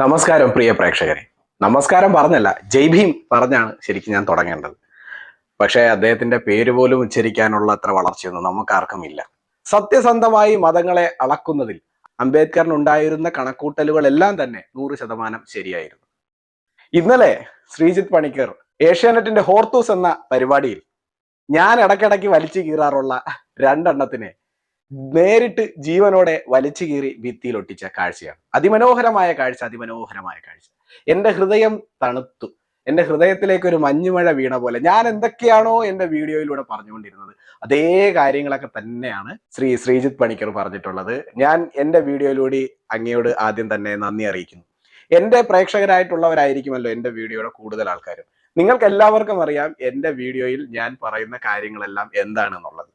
നമസ്കാരം പ്രിയ പ്രേക്ഷകരെ. നമസ്കാരം പറഞ്ഞല്ല ജയ് ഭീം പറഞ്ഞാണ് ശരിക്കും ഞാൻ തുടങ്ങേണ്ടത്. പക്ഷേ അദ്ദേഹത്തിന്റെ പേര് പോലും ഉച്ചരിക്കാനുള്ള അത്ര വളർച്ചയൊന്നും നമുക്കാർക്കും ഇല്ല സത്യസന്ധമായി മതങ്ങളെ അളക്കുന്നതിൽ അംബേദ്കറിനുണ്ടായിരുന്ന കണക്കൂട്ടലുകളെല്ലാം തന്നെ നൂറ് ശതമാനം ശരിയായിരുന്നു. ഇന്നലെ ശ്രീജിത്ത് പണിക്കർ ഏഷ്യാനെറ്റിന്റെ ഹോർത്തൂസ് എന്ന പരിപാടിയിൽ ഞാൻ ഇടയ്ക്കിടയ്ക്ക് വലിച്ചു കീറാറുള്ള രണ്ടെണ്ണത്തിനെ നേരിട്ട് ജീവനോടെ വലിച്ചു കീറി ഭിത്തിയിൽ ഒട്ടിച്ച കാഴ്ചയാണ്. അതിമനോഹരമായ കാഴ്ച അതിമനോഹരമായ കാഴ്ച. എന്റെ ഹൃദയം തണുത്തു. എന്റെ ഹൃദയത്തിലേക്ക് ഒരു മഞ്ഞുമഴ വീണ പോലെ ഞാൻ എന്തൊക്കെയാണോ എന്റെ വീഡിയോയിലൂടെ പറഞ്ഞുകൊണ്ടിരുന്നത്. അതേ കാര്യങ്ങളൊക്കെ തന്നെയാണ് ശ്രീ ശ്രീജിത്ത് പണിക്കർ പറഞ്ഞിട്ടുള്ളത്. ഞാൻ എന്റെ വീഡിയോയിലൂടെ അങ്ങയോട് ആദ്യം തന്നെ നന്ദി അറിയിക്കുന്നു. എന്റെ പ്രേക്ഷകരായിട്ടുള്ളവരായിരിക്കുമല്ലോ എന്റെ വീഡിയോയുടെ കൂടുതൽ ആൾക്കാരും. നിങ്ങൾക്ക് എല്ലാവർക്കും അറിയാം എന്റെ വീഡിയോയിൽ ഞാൻ പറയുന്ന കാര്യങ്ങളെല്ലാം എന്താണെന്നുള്ളത്.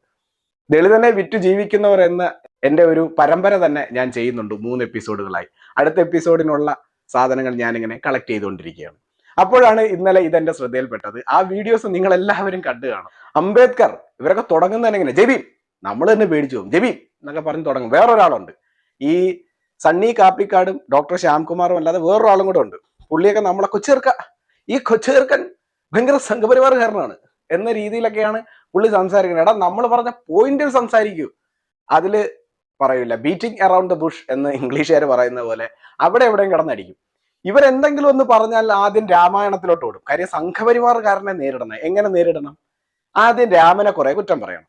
ദളിതനെ വിറ്റു ജീവിക്കുന്നവർ എന്ന എന്റെ ഒരു പരമ്പര തന്നെ ഞാൻ ചെയ്യുന്നുണ്ട് മൂന്ന് എപ്പിസോഡുകളായി. അടുത്ത എപ്പിസോഡിനുള്ള സാധനങ്ങൾ ഞാനിങ്ങനെ കളക്ട് ചെയ്തുകൊണ്ടിരിക്കുകയാണ്. അപ്പോഴാണ് ഇന്നലെ ഇതെന്റെ ശ്രദ്ധയിൽപ്പെട്ടത്. ആ വീഡിയോസ് നിങ്ങൾ എല്ലാവരും കണ്ടു കാണും. അംബേദ്കർ ഇവരൊക്കെ തുടങ്ങുന്നതന്നെ ഇങ്ങനെ ജബീം നമ്മൾ തന്നെ പേടിച്ചു പോകും. ജബി എന്നൊക്കെ പറഞ്ഞ് തുടങ്ങും. വേറൊരാളുണ്ട്. ഈ സണ്ണി കാപ്പിക്കാടും ഡോക്ടർ ശ്യാംകുമാറും അല്ലാതെ വേറൊരാളും കൂടെ ഉണ്ട്. പുള്ളിയൊക്കെ നമ്മളെ കൊച്ചേർക്ക ഈ കൊച്ചേർക്കൻ ഭയങ്കര സംഘപരിവാറുകാരനാണ് എന്ന രീതിയിലൊക്കെയാണ് പുള്ളി സംസാരിക്കുന്നത്. എടാ നമ്മൾ പറഞ്ഞ പോയിന്റിൽ സംസാരിക്കൂ. അതിൽ പറയൂല ബീറ്റിംഗ് അറൌണ്ട് ദ ബുഷ് എന്ന് ഇംഗ്ലീഷുകാർ പറയുന്ന പോലെ അവിടെ എവിടെയും കിടന്നടിക്കും. ഇവരെന്തെങ്കിലും ഒന്ന് പറഞ്ഞാൽ ആദ്യം രാമായണത്തിലോട്ട് ഓടും. കാര്യം സംഘപരിവാറുകാരനെ നേരിടണം. എങ്ങനെ നേരിടണം? ആദ്യം രാമനെ കുറെ കുറ്റം പറയണം.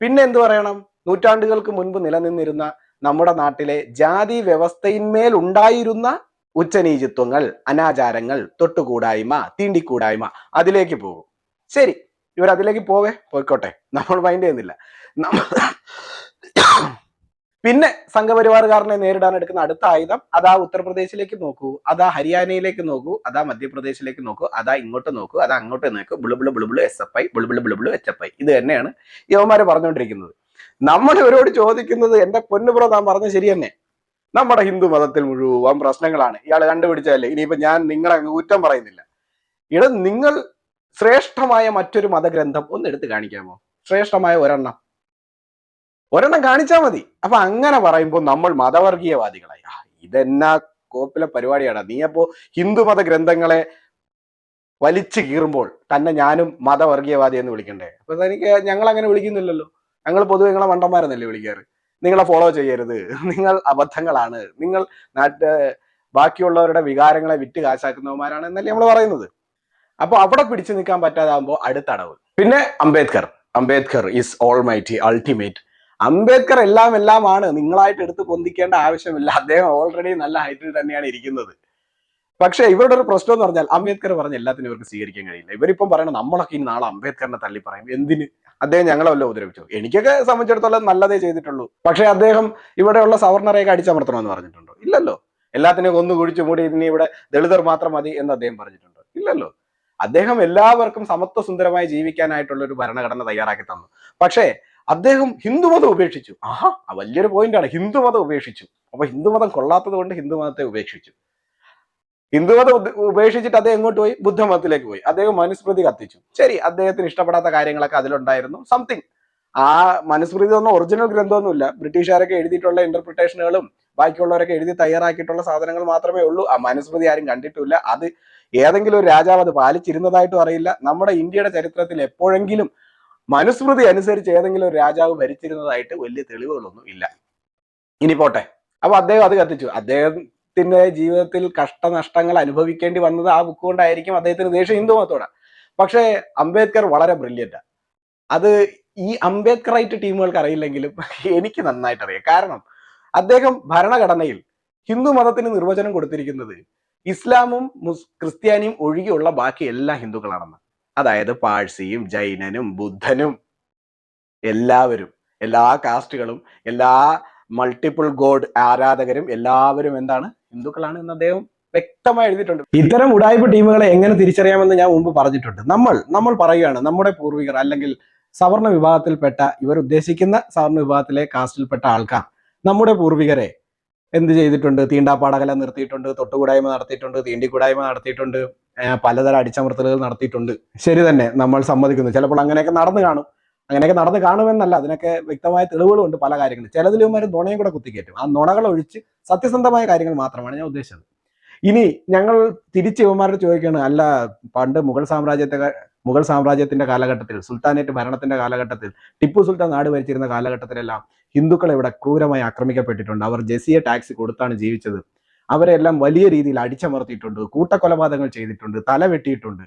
പിന്നെ എന്ത് പറയണം? നൂറ്റാണ്ടുകൾക്ക് മുൻപ് നിലനിന്നിരുന്ന നമ്മുടെ നാട്ടിലെ ജാതി വ്യവസ്ഥയിന്മേൽ ഉണ്ടായിരുന്ന ഉച്ചനീചിത്വങ്ങൾ അനാചാരങ്ങൾ തൊട്ടുകൂടായ്മ തീണ്ടിക്കൂടായ്മ അതിലേക്ക് പോകും. ശരി. ഇവർ അതിലേക്ക് പോവേ? പോയിക്കോട്ടെ. നമ്മൾ മൈൻഡ് ചെയ്യുന്നില്ല. പിന്നെ സംഘപരിവാറുകാരനെ നേരിടാൻ എടുക്കുന്ന അടുത്ത ആയുധം അതാ ഉത്തർപ്രദേശിലേക്ക് നോക്കൂ. അതാ ഹരിയാനയിലേക്ക് നോക്കൂ. അതാ മധ്യപ്രദേശിലേക്ക് നോക്കൂ. അതാ ഇങ്ങോട്ട് നോക്കൂ. അതാ അങ്ങോട്ട് നോക്കൂ. ബിളുബിൾ ബിളുബിൾ എസ് എഫ് ഐ ബിളുബിൾ ബിളുബിൾ എച്ച് എഫ് ഐ ഇത് തന്നെയാണ് യവന്മാര് പറഞ്ഞുകൊണ്ടിരിക്കുന്നത്. നമ്മൾ ഇവരോട് ചോദിക്കുന്നത് എന്റെ പൊന്നുപുറ താൻ പറഞ്ഞ ശരി തന്നെ. നമ്മുടെ ഹിന്ദു മതത്തിൽ മുഴുവൻ പ്രശ്നങ്ങളാണ്. ഇയാൾ കണ്ടുപിടിച്ചാലേ ഇനിയിപ്പോ ഞാൻ നിങ്ങളെ കുറ്റം പറയുന്നില്ല. ഇട നിങ്ങൾ ശ്രേഷ്ഠമായ മറ്റൊരു മതഗ്രന്ഥം ഒന്ന് എടുത്ത് കാണിക്കാമോ? ശ്രേഷ്ഠമായ ഒരെണ്ണം. ഒരെണ്ണം കാണിച്ചാൽ മതി. അപ്പൊ അങ്ങനെ പറയുമ്പോൾ നമ്മൾ മതവർഗീയവാദികളായി. ഇതെന്നാ കോപ്പിലെ പരിപാടിയാണ്. നീ അപ്പോ ഹിന്ദുമത ഗ്രന്ഥങ്ങളെ വലിച്ചു കീറുമ്പോൾ തന്നെ ഞാനും മതവർഗീയവാദി എന്ന് വിളിക്കണ്ടേ? അപ്പൊ തനിക്ക് ഞങ്ങൾ അങ്ങനെ വിളിക്കുന്നില്ലല്ലോ. ഞങ്ങൾ പൊതുവെ നിങ്ങളെ മണ്ടന്മാരെന്നല്ലേ വിളിക്കാറ്? നിങ്ങളെ ഫോളോ ചെയ്യരുത്. നിങ്ങൾ അബദ്ധങ്ങളാണ്. നിങ്ങൾ നാട്ട് ബാക്കിയുള്ളവരുടെ വികാരങ്ങളെ വിറ്റ് കാശാക്കുന്നവന്മാരാണ് എന്നല്ലേ നമ്മൾ പറയുന്നത്. അപ്പൊ അവിടെ പിടിച്ചു നിൽക്കാൻ പറ്റാതാകുമ്പോൾ അടുത്തടവ് പിന്നെ Ambedkar. Ambedkar is almighty ultimate Ambedkar എല്ലാം എല്ലാമാണ്. നിങ്ങളായിട്ട് എടുത്ത് പൊന്തിക്കേണ്ട ആവശ്യമില്ല. അദ്ദേഹം ഓൾറെഡി നല്ല ഹൈറ്റിൽ തന്നെയാണ് ഇരിക്കുന്നത്. പക്ഷേ ഇവരുടെ ഒരു പ്രശ്നം എന്ന് പറഞ്ഞാൽ അംബേദ്കർ പറഞ്ഞ എല്ലാത്തിനും ഇവർക്ക് സ്വീകരിക്കാൻ കഴിയില്ല. ഇവരിപ്പം പറയണം നമ്മളൊക്കെ ഇനി നാളെ അംബേദ്കറിനെ തള്ളി പറയും. എന്തിന്? അദ്ദേഹം ഞങ്ങളെ വല്ല ഉപദ്രവിച്ചു? എനിക്കൊക്കെ സംബന്ധിച്ചിടത്തോളം നല്ലതേ ചെയ്തിട്ടുള്ളൂ. പക്ഷേ അദ്ദേഹം ഇവിടെയുള്ള സവർണറെയൊക്കെ അടിച്ചമർത്തണമെന്ന് പറഞ്ഞിട്ടുണ്ടോ? ഇല്ലല്ലോ. എല്ലാത്തിനെയും ഒന്ന് കുഴിച്ചു മൂടി ഇനി ഇവിടെ ദളിതർ മാത്രം മതി എന്ന് അദ്ദേഹം പറഞ്ഞിട്ടുണ്ടോ? ഇല്ലല്ലോ. അദ്ദേഹം എല്ലാവർക്കും സമത്വ സുന്ദരമായി ജീവിക്കാനായിട്ടുള്ള ഒരു ഭരണഘടന തയ്യാറാക്കി തന്നു. പക്ഷേ അദ്ദേഹം ഹിന്ദുമതം ഉപേക്ഷിച്ചു. ആഹാ വലിയൊരു പോയിന്റാണ് ഹിന്ദുമതം ഉപേക്ഷിച്ചു. അപ്പൊ ഹിന്ദുമതം കൊള്ളാത്തത് കൊണ്ട് ഹിന്ദുമതത്തെ ഉപേക്ഷിച്ചു. ഹിന്ദുമതം ഉപേക്ഷിച്ചിട്ട് അദ്ദേഹം എങ്ങോട്ട് പോയി? ബുദ്ധമതത്തിലേക്ക് പോയി. അദ്ദേഹം മനുസ്മൃതി കത്തിച്ചു. ശരി അദ്ദേഹത്തിന് ഇഷ്ടപ്പെടാത്ത കാര്യങ്ങളൊക്കെ അതിലുണ്ടായിരുന്നു. സംതിങ് ആ മനുസ്മൃതി ഒന്നും ഒറിജിനൽ ഗ്രന്ഥമൊന്നുമില്ല. ബ്രിട്ടീഷുകാരൊക്കെ എഴുതിയിട്ടുള്ള ഇന്റർപ്രിട്ടേഷനുകളും ബാക്കിയുള്ളവരൊക്കെ എഴുതി തയ്യാറാക്കിയിട്ടുള്ള സാധനങ്ങൾ മാത്രമേ ഉള്ളൂ. ആ മനുസ്മൃതി ആരും കണ്ടിട്ടില്ല. അത് ഏതെങ്കിലും ഒരു രാജാവ് അത് പാലിച്ചിരുന്നതായിട്ടും അറിയില്ല. നമ്മുടെ ഇന്ത്യയുടെ ചരിത്രത്തിൽ എപ്പോഴെങ്കിലും മനുസ്മൃതി അനുസരിച്ച് ഏതെങ്കിലും ഒരു രാജാവ് ഭരിച്ചിരുന്നതായിട്ട് വലിയ തെളിവുകളൊന്നും ഇല്ല. ഇനി പോട്ടെ. അപ്പൊ അദ്ദേഹം അത് കത്തിച്ചു. അദ്ദേഹത്തിന്റെ ജീവിതത്തിൽ കഷ്ടനഷ്ടങ്ങൾ അനുഭവിക്കേണ്ടി വന്നത് ആ ബുക്ക് കൊണ്ടായിരിക്കും അദ്ദേഹത്തിന് ദേഷ്യം ഹിന്ദു മതത്തോടെ. പക്ഷേ അംബേദ്കർ വളരെ ബ്രില്യന്റ് അത് ഈ അംബേദ്കറൈറ്റ് ടീമുകൾക്ക് അറിയില്ലെങ്കിലും എനിക്ക് നന്നായിട്ട് അറിയാം കാരണം അദ്ദേഹം ഭരണഘടനയിൽ ഹിന്ദു മതത്തിന് നിർവചനം കൊടുത്തിരിക്കുന്നത് ഇസ്ലാമും ക്രിസ്ത്യാനിയും ഒഴികെയുള്ള ബാക്കി എല്ലാ ഹിന്ദുക്കളാണെന്ന്. അതായത് പാഴ്സിയും ജൈനനും ബുദ്ധനും എല്ലാവരും എല്ലാ കാസ്റ്റുകളും എല്ലാ മൾട്ടിപ്പിൾ ഗോഡ് ആരാധകരും എല്ലാവരും എന്താണ്? ഹിന്ദുക്കളാണ് എന്ന് അദ്ദേഹം വ്യക്തമായി എഴുതിയിട്ടുണ്ട്. ഇത്തരം ഉടായ്പ ടീമുകളെ എങ്ങനെ തിരിച്ചറിയാമെന്ന് ഞാൻ മുമ്പ് പറഞ്ഞിട്ടുണ്ട്. നമ്മൾ നമ്മൾ പറയുകയാണ് നമ്മുടെ പൂർവികർ അല്ലെങ്കിൽ സവർണ വിഭാഗത്തിൽപ്പെട്ട ഇവർ ഉദ്ദേശിക്കുന്ന സവർണ വിഭാഗത്തിലെ കാസ്റ്റിൽപ്പെട്ട ആൾക്കാർ നമ്മുടെ പൂർവികരെ എന്ത് ചെയ്തിട്ടുണ്ട്? തീണ്ടാപ്പാടകല നിർത്തിയിട്ടുണ്ട് തൊട്ടുകൂടായ്മ നടത്തിയിട്ടുണ്ട് തീണ്ടിക്കൂടായ്മ നടത്തിയിട്ടുണ്ട് പലതരം അടിച്ചമർത്തലുകൾ നടത്തിയിട്ടുണ്ട്. ശരി തന്നെ നമ്മൾ സമ്മതിക്കുന്നു. ചിലപ്പോൾ അങ്ങനെയൊക്കെ നടന്നു കാണും. അങ്ങനെയൊക്കെ നടന്നു കാണുമെന്നല്ല അതിനൊക്കെ വ്യക്തമായ തെളിവുകളുണ്ട് പല കാര്യങ്ങളും. ചിലതിലും ഒരു നുണയും കൂടെ കുത്തിക്കയറ്റും ആ നുണകൾ ഒഴിച്ച് സത്യസന്ധമായ കാര്യങ്ങൾ മാത്രമാണ് ഞാൻ ഉദ്ദേശിച്ചത്. ഇനി ഞങ്ങൾ തിരിച്ച് ഇവന്മാരോട് ചോദിക്കുകയാണ് അല്ല പണ്ട് മുഗൾ സാമ്രാജ്യത്തെ മുഗൾ സാമ്രാജ്യത്തിന്റെ കാലഘട്ടത്തിൽ സുൽത്താനേറ്റ് ഭരണത്തിന്റെ കാലഘട്ടത്തിൽ ടിപ്പു സുൽത്താൻ നാട് ഭരിച്ചിരുന്ന കാലഘട്ടത്തിലെല്ലാം ഹിന്ദുക്കൾ ഇവിടെ ക്രൂരമായി ആക്രമിക്കപ്പെട്ടിട്ടുണ്ട്. അവർ ജസിയ ടാക്സ് കൊടുത്താണ് ജീവിച്ചത്. അവരെല്ലാം വലിയ രീതിയിൽ അടിച്ചമർത്തിയിട്ടുണ്ട് കൂട്ടക്കൊലപാതകങ്ങൾ ചെയ്തിട്ടുണ്ട് തല വെട്ടിയിട്ടുണ്ട്.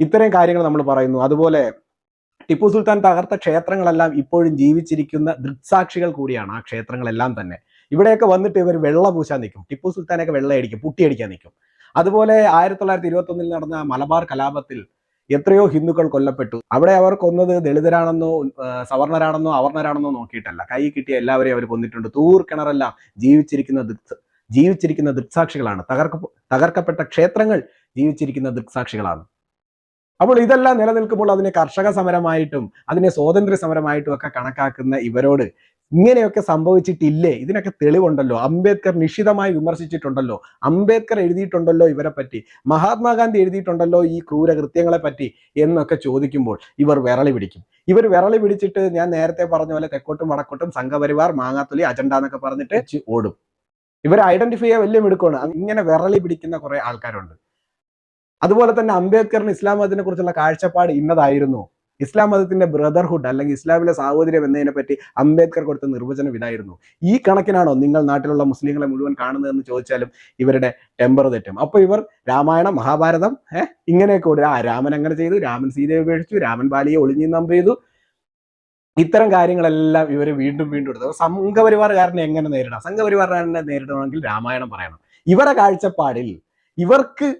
ഇത്തരം കാര്യങ്ങൾ നമ്മൾ പറയുന്നു. അതുപോലെ ടിപ്പു സുൽത്താൻ തകർത്ത ക്ഷേത്രങ്ങളെല്ലാം ഇപ്പോഴും ജീവിച്ചിരിക്കുന്ന ദൃക്സാക്ഷികൾ കൂടിയാണ് ആ ക്ഷേത്രങ്ങളെല്ലാം തന്നെ. ഇവിടെയൊക്കെ വന്നിട്ട് ഇവർ വെള്ള പൂശാൻ നിൽക്കും. ടിപ്പു സുൽത്താനൊക്കെ വെള്ളയടിക്കും പുട്ടിയടിക്കാൻ നിൽക്കും. അതുപോലെ ആയിരത്തി തൊള്ളായിരത്തി ഇരുപത്തി ഒന്നിൽ നടന്ന മലബാർ കലാപത്തിൽ എത്രയോ ഹിന്ദുക്കൾ കൊല്ലപ്പെട്ടു. അവിടെ അവർ കൊന്നത് ദളിതരാണെന്നോ സവർണരാണെന്നോ അവർണരാണെന്നോ നോക്കിയിട്ടല്ല. കൈ കിട്ടിയ എല്ലാവരെയും അവർ കൊന്നിട്ടുണ്ട്. തൂർ കിണറെല്ലാം ജീവിച്ചിരിക്കുന്ന ജീവിച്ചിരിക്കുന്ന ദൃക്സാക്ഷികളാണ്. തകർക്ക തകർക്കപ്പെട്ട ക്ഷേത്രങ്ങൾ ജീവിച്ചിരിക്കുന്ന ദൃക്സാക്ഷികളാണ്. അപ്പോൾ ഇതെല്ലാം നിലനിൽക്കുമ്പോൾ അതിനെ കർഷക സമരമായിട്ടും അതിനെ സ്വാതന്ത്ര്യ സമരമായിട്ടും ഒക്കെ കണക്കാക്കുന്ന ഇവരോട് ഇങ്ങനെയൊക്കെ സംഭവിച്ചിട്ടില്ലേ? ഇതിനൊക്കെ തെളിവുണ്ടല്ലോ. അംബേദ്കർ നിശിതമായി വിമർശിച്ചിട്ടുണ്ടല്ലോ. അംബേദ്കർ എഴുതിയിട്ടുണ്ടല്ലോ ഇവരെ പറ്റി മഹാത്മാഗാന്ധി എഴുതിയിട്ടുണ്ടല്ലോ ഈ ക്രൂരകൃത്യങ്ങളെ പറ്റി എന്നൊക്കെ ചോദിക്കുമ്പോൾ ഇവർ വിരളി പിടിക്കും. ഇവർ വിരളി പിടിച്ചിട്ട് ഞാൻ നേരത്തെ പറഞ്ഞ പോലെ തെക്കോട്ടും വടക്കോട്ടും സംഘപരിവാർ മാങ്ങാത്തൊലി അജണ്ട എന്നൊക്കെ പറഞ്ഞിട്ട് ഓടും. ഇവർ ഐഡന്റിഫൈ ചെയ്യാൻ വലിയ മിടുക്കമാണ്. ഇങ്ങനെ വിരളി പിടിക്കുന്ന കുറെ ആൾക്കാരുണ്ട്. അതുപോലെ തന്നെ അംബേദ്കറിന് ഇസ്ലാം മതത്തിനെ കുറിച്ചുള്ള കാഴ്ചപ്പാട് ഇന്നതായിരുന്നു. ഇസ്ലാം മതത്തിന്റെ ബ്രദർഹുഡ് അല്ലെങ്കിൽ ഇസ്ലാമിലെ സാഹോദര്യം എന്നതിനെ പറ്റി അംബേദ്കർ കൊടുത്ത നിർവചനം ഇതായിരുന്നു. ഈ കണക്കിനാണോ നിങ്ങൾ നാട്ടിലുള്ള മുസ്ലിങ്ങളെ മുഴുവൻ കാണുന്നതെന്ന് ചോദിച്ചാലും ഇവരുടെ ടെമ്പർ തെറ്റും. അപ്പൊ ഇവർ രാമായണം മഹാഭാരതം ഏഹ് ഇങ്ങനെയൊക്കെ ഓടി. ആ രാമൻ അങ്ങനെ ചെയ്തു. രാമൻ സീതയെ ഉപേക്ഷിച്ചു. രാമൻ ബാലിയെ ഒളിഞ്ഞു നമ്പ് ചെയ്തു. ഇത്തരം കാര്യങ്ങളെല്ലാം ഇവർ വീണ്ടും വീണ്ടും എടുത്തു. സംഘപരിവാറുകാരനെ എങ്ങനെ നേരിടാം? സംഘപരിവാറുകാരനെ നേരിടണമെങ്കിൽ രാമായണം പറയണം. ഇവരുടെ കാഴ്ചപ്പാടിൽ ഇവർക്ക്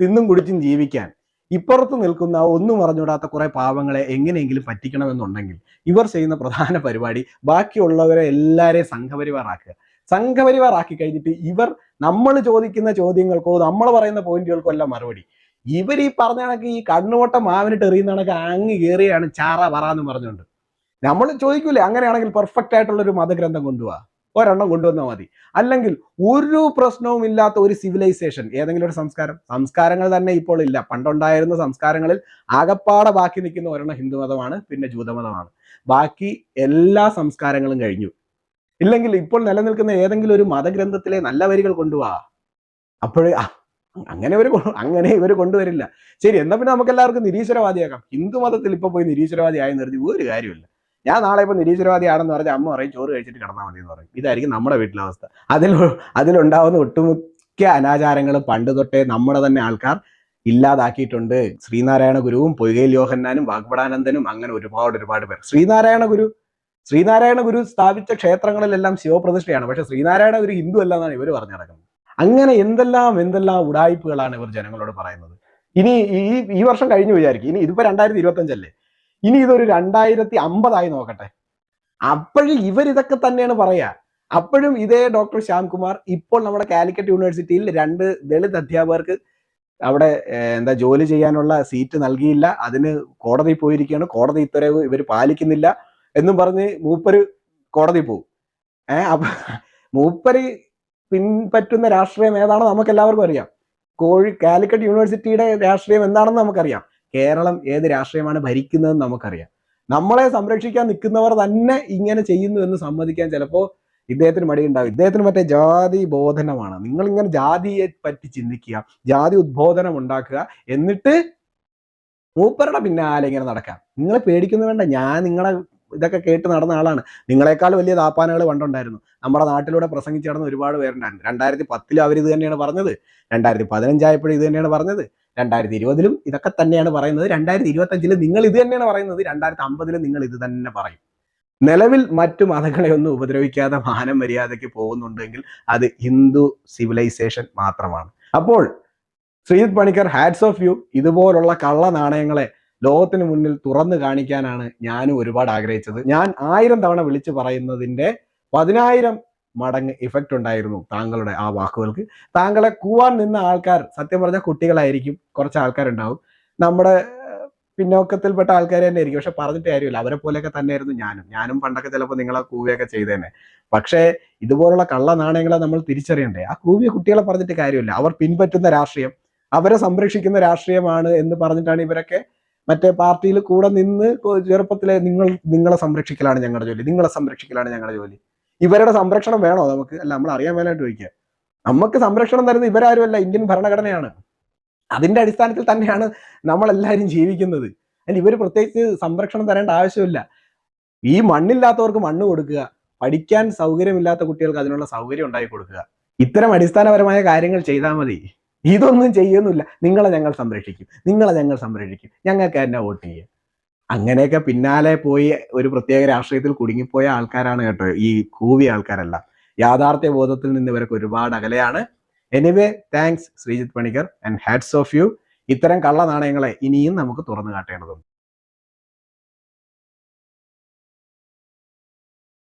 തിന്നും കുടിച്ചും ജീവിക്കാൻ ഇപ്പുറത്ത് നിൽക്കുന്ന ഒന്നും അറിഞ്ഞൂടാത്ത കുറെ പാവങ്ങളെ എങ്ങനെയെങ്കിലും പറ്റിക്കണമെന്നുണ്ടെങ്കിൽ ഇവർ ചെയ്യുന്ന പ്രധാന പരിപാടി ബാക്കിയുള്ളവരെ എല്ലാവരെയും സംഘപരിവാറാക്കുക. സംഘപരിവാറാക്കി കഴിഞ്ഞിട്ട് ഇവർ നമ്മൾ ചോദിക്കുന്ന ചോദ്യങ്ങൾക്കോ നമ്മൾ പറയുന്ന പോയിന്റുകൾക്കോ എല്ലാം മറുപടി. ഇവർ ഈ പറഞ്ഞ കണക്ക് ഈ കണ്ണുവട്ട മാവിനിട്ട് എറിയുന്ന കണക്ക് അങ്ങ് കയറിയാണ് ചാറ പറ എന്ന് പറഞ്ഞുകൊണ്ട്. നമ്മൾ ചോദിക്കൂലേ? അങ്ങനെയാണെങ്കിൽ പെർഫെക്റ്റ് ആയിട്ടുള്ള ഒരു മതഗ്രന്ഥം കൊണ്ടുപോവാ ഒരെണ്ണം കൊണ്ടുവന്നാൽ മതി. അല്ലെങ്കിൽ ഒരു പ്രശ്നവും ഇല്ലാത്ത ഒരു സിവിലൈസേഷൻ ഏതെങ്കിലും ഒരു സംസ്കാരം. സംസ്കാരങ്ങൾ തന്നെ ഇപ്പോൾ ഇല്ല. പണ്ടുണ്ടായിരുന്ന സംസ്കാരങ്ങളിൽ ആകപ്പാടെ ബാക്കി നിൽക്കുന്ന ഒരെണ്ണം ഹിന്ദുമതമാണ് പിന്നെ ജൂതമതമാണ്. ബാക്കി എല്ലാ സംസ്കാരങ്ങളും കഴിഞ്ഞു. ഇല്ലെങ്കിൽ ഇപ്പോൾ നിലനിൽക്കുന്ന ഏതെങ്കിലും ഒരു മതഗ്രന്ഥത്തിലെ നല്ല വരികൾ കൊണ്ടുപോവാ അപ്പോഴേ അങ്ങനെ ഇവർ അങ്ങനെ ഇവർ കൊണ്ടുവരില്ല. ശരി എന്നാ പിന്നെ നമുക്ക് എല്ലാവർക്കും നിരീശ്വരവാദിയാക്കാം. ഹിന്ദു മതത്തിൽ ഇപ്പൊ പോയി നിരീശ്വരവാദി ആയെന്ന് നിർത്തി ഒരു കാര്യമില്ല ഞാൻ നാളെ ഇപ്പൊ നിരീശ്വരവാദിയാണെന്ന് പറഞ്ഞാൽ അമ്മ പറയും ചോറ് കഴിച്ചിട്ട് കിടന്നാൽ മതി എന്ന് പറയും. ഇതായിരിക്കും നമ്മുടെ വീട്ടിലെ അവസ്ഥ അതിൽ അതിലുണ്ടാവുന്ന ഒട്ടുമിക്ക അനാചാരങ്ങളും പണ്ട് തൊട്ടേ നമ്മുടെ തന്നെ ആൾക്കാർ ഇല്ലാതാക്കിയിട്ടുണ്ട്. ശ്രീനാരായണ ഗുരുവും പൊയ്കയിൽ യോഹന്നാനും വാഗ്ബടാനന്ദനും അങ്ങനെ ഒരുപാട് ഒരുപാട് പേർ. ശ്രീനാരായണ ഗുരു ശ്രീനാരായണ ഗുരു സ്ഥാപിച്ച ക്ഷേത്രങ്ങളിലെല്ലാം ശിവപ്രതിഷ്ഠയാണ്. പക്ഷെ ശ്രീനാരായണ ഗുരു ഹിന്ദു അല്ല എന്നാണ് ഇവർ പറഞ്ഞു നടക്കുന്നത്. അങ്ങനെ എന്തെല്ലാം എന്തെല്ലാം ഉടായ്പകളാണ് ഇവർ ജനങ്ങളോട് പറയുന്നത്? ഇനി ഈ ഈ വർഷം കഴിഞ്ഞു വിചാരിക്കും. ഇനി ഇതിപ്പോ രണ്ടായിരത്തി ഇരുപത്തി അഞ്ചല്ലേ ഇനി ഇതൊരു രണ്ടായിരത്തി അമ്പതായി നോക്കട്ടെ. അപ്പോഴും ഇവരിതൊക്കെ തന്നെയാണ് പറയാ. അപ്പോഴും ഇതേ ഡോക്ടർ ശ്യാംകുമാർ ഇപ്പോൾ നമ്മുടെ കാലിക്കറ്റ് യൂണിവേഴ്സിറ്റിയിൽ രണ്ട് ദളിത് അധ്യാപകർക്ക് അവിടെ എന്താ ജോലി ചെയ്യാനുള്ള സീറ്റ് നൽകിയില്ല. അതിന് കോടതി പോയിരിക്കുകയാണ്. കോടതി ഉത്തരവ് ഇവർ പാലിക്കുന്നില്ല എന്നും പറഞ്ഞ് മൂപ്പര് കോടതി പോകും ഏഹ് അപ്പൊ മൂപ്പര് പിൻപറ്റുന്ന രാഷ്ട്രീയം ഏതാണെന്ന് നമുക്ക് എല്ലാവർക്കും അറിയാം. കോഴി കാലിക്കറ്റ് യൂണിവേഴ്സിറ്റിയുടെ രാഷ്ട്രീയം എന്താണെന്ന് നമുക്കറിയാം. കേരളം ഏത് രാഷ്ട്രീയമാണ് ഭരിക്കുന്നതെന്ന് നമുക്കറിയാം. നമ്മളെ സംരക്ഷിക്കാൻ നിൽക്കുന്നവർ തന്നെ ഇങ്ങനെ ചെയ്യുന്നു എന്ന് സമ്മതിക്കാൻ ചിലപ്പോൾ ഇദ്ദേഹത്തിന് മടിയുണ്ടാവും. ഇദ്ദേഹത്തിന് മറ്റേ ജാതി ബോധനമാണ്. നിങ്ങൾ ഇങ്ങനെ ജാതിയെ പറ്റി ചിന്തിക്കുക ജാതി ഉദ്ബോധനം ഉണ്ടാക്കുക എന്നിട്ട് മൂപ്പരുടെ പിന്നാലെ ഇങ്ങനെ നടക്കാം നിങ്ങൾ പേടിക്കുന്നു വേണ്ട. ഞാൻ നിങ്ങളെ ഇതൊക്കെ കേട്ട് നടന്ന ആളാണ്. നിങ്ങളെക്കാൾ വലിയ താപ്പാനകൾ പണ്ടുണ്ടായിരുന്നു. നമ്മുടെ നാട്ടിലൂടെ പ്രസംഗിച്ച് നടന്ന ഒരുപാട് പേരുണ്ടായിരുന്നു. രണ്ടായിരത്തി പത്തിലും അവർ ഇത് തന്നെയാണ് പറഞ്ഞത്. രണ്ടായിരത്തി പതിനഞ്ചായപ്പോഴും ഇത് തന്നെയാണ് പറഞ്ഞത്. രണ്ടായിരത്തി ഇരുപതിലും ഇതൊക്കെ തന്നെയാണ് പറയുന്നത്. രണ്ടായിരത്തി ഇരുപത്തി അഞ്ചിലും നിങ്ങൾ ഇത് തന്നെയാണ് പറയുന്നത്. രണ്ടായിരത്തി അമ്പതിലും നിങ്ങൾ ഇത് തന്നെ പറയും. നിലവിൽ മറ്റു മതങ്ങളെ ഒന്നും ഉപദ്രവിക്കാതെ മാനം മര്യാദയ്ക്ക് പോകുന്നുണ്ടെങ്കിൽ അത് ഹിന്ദു സിവിലൈസേഷൻ മാത്രമാണ്. അപ്പോൾ Sreejith Panicker hats off you ഇതുപോലുള്ള കള്ള നാണയങ്ങളെ ലോകത്തിന് മുന്നിൽ തുറന്നു കാണിക്കാനാണ് ഞാനും ഒരുപാട് ആഗ്രഹിച്ചത്. ഞാൻ ആയിരം തവണ വിളിച്ചു പറയുന്നതിന്റെ പതിനായിരം മടങ്ങ് ഇഫക്റ്റ് ഉണ്ടായിരുന്നു താങ്കളുടെ ആ വാക്കുകൾക്ക്. താങ്കളെ കൂവാൻ നിന്ന ആൾക്കാർ സത്യം പറഞ്ഞാൽ കുട്ടികളായിരിക്കും. കുറച്ച് ആൾക്കാരുണ്ടാവും. നമ്മുടെ പിന്നോക്കത്തിൽപ്പെട്ട ആൾക്കാർ തന്നെ ആയിരിക്കും. പക്ഷെ പറഞ്ഞിട്ട് കാര്യമില്ല. അവരെ പോലെയൊക്കെ തന്നെയായിരുന്നു ഞാനും. ഞാനും പണ്ടൊക്കെ ചിലപ്പോൾ നിങ്ങളെ കൂവിയൊക്കെ ചെയ്തേനെ. പക്ഷേ ഇതുപോലുള്ള കള്ള നാണയങ്ങളെ നമ്മൾ തിരിച്ചറിയണ്ടേ? ആ കൂവിയ കുട്ടികളെ പറഞ്ഞിട്ട് കാര്യമില്ല. അവർ പിൻപറ്റുന്ന രാഷ്ട്രീയം അവരെ സംരക്ഷിക്കുന്ന രാഷ്ട്രീയമാണ് എന്ന് പറഞ്ഞിട്ടാണ് ഇവരൊക്കെ മറ്റേ പാർട്ടിയിൽ കൂടെ നിന്ന് ചെറുപ്പത്തിലെ നിങ്ങൾ നിങ്ങളെ സംരക്ഷിക്കലാണ് ഞങ്ങളുടെ ജോലി. നിങ്ങളെ സംരക്ഷിക്കലാണ് ഞങ്ങളുടെ ജോലി. ഇവരുടെ സംരക്ഷണം വേണോ? നമുക്ക് അല്ല നമ്മൾ അറിയാൻ മേലായിട്ട് ചോദിക്കുക. നമുക്ക് സംരക്ഷണം തരുന്ന ഇവരാരുമല്ല ഇന്ത്യൻ ഭരണഘടനയാണ്. അതിന്റെ അടിസ്ഥാനത്തിൽ തന്നെയാണ് നമ്മളെല്ലാവരും ജീവിക്കുന്നത്. അല്ല ഇവർ പ്രത്യേകിച്ച് സംരക്ഷണം തരേണ്ട ആവശ്യമില്ല. ഈ മണ്ണില്ലാത്തവർക്ക് മണ്ണ് കൊടുക്കുക. പഠിക്കാൻ സൗകര്യമില്ലാത്ത കുട്ടികൾക്ക് അതിനുള്ള സൗകര്യം ഉണ്ടാക്കി കൊടുക്കുക. ഇത്തരം അടിസ്ഥാനപരമായ കാര്യങ്ങൾ ചെയ്താൽ മതി. ഇതൊന്നും ചെയ്യുന്നില്ല. നിങ്ങളെ ഞങ്ങൾ സംരക്ഷിക്കും. നിങ്ങളെ ഞങ്ങൾ സംരക്ഷിക്കും. ഞങ്ങൾക്ക് തന്നെ വോട്ട് ചെയ്യുക അങ്ങനെയൊക്കെ പിന്നാലെ പോയി ഒരു പ്രത്യേക രാഷ്ട്രീയത്തിൽ കുടുങ്ങിപ്പോയ ആൾക്കാരാണ് കേട്ടോ ഈ കൂവിയ ആൾക്കാരെല്ലാം. യാഥാർത്ഥ്യ ബോധത്തിൽ നിന്ന് ഇവരൊക്കെ ഒരുപാട് അകലെയാണ്. Anyway thanks Sreejith Panicker and hats off you ഇത്തരം കള്ള നാണയങ്ങളെ ഇനിയും നമുക്ക് തുറന്നു കാട്ടേണ്ടതുണ്ട്.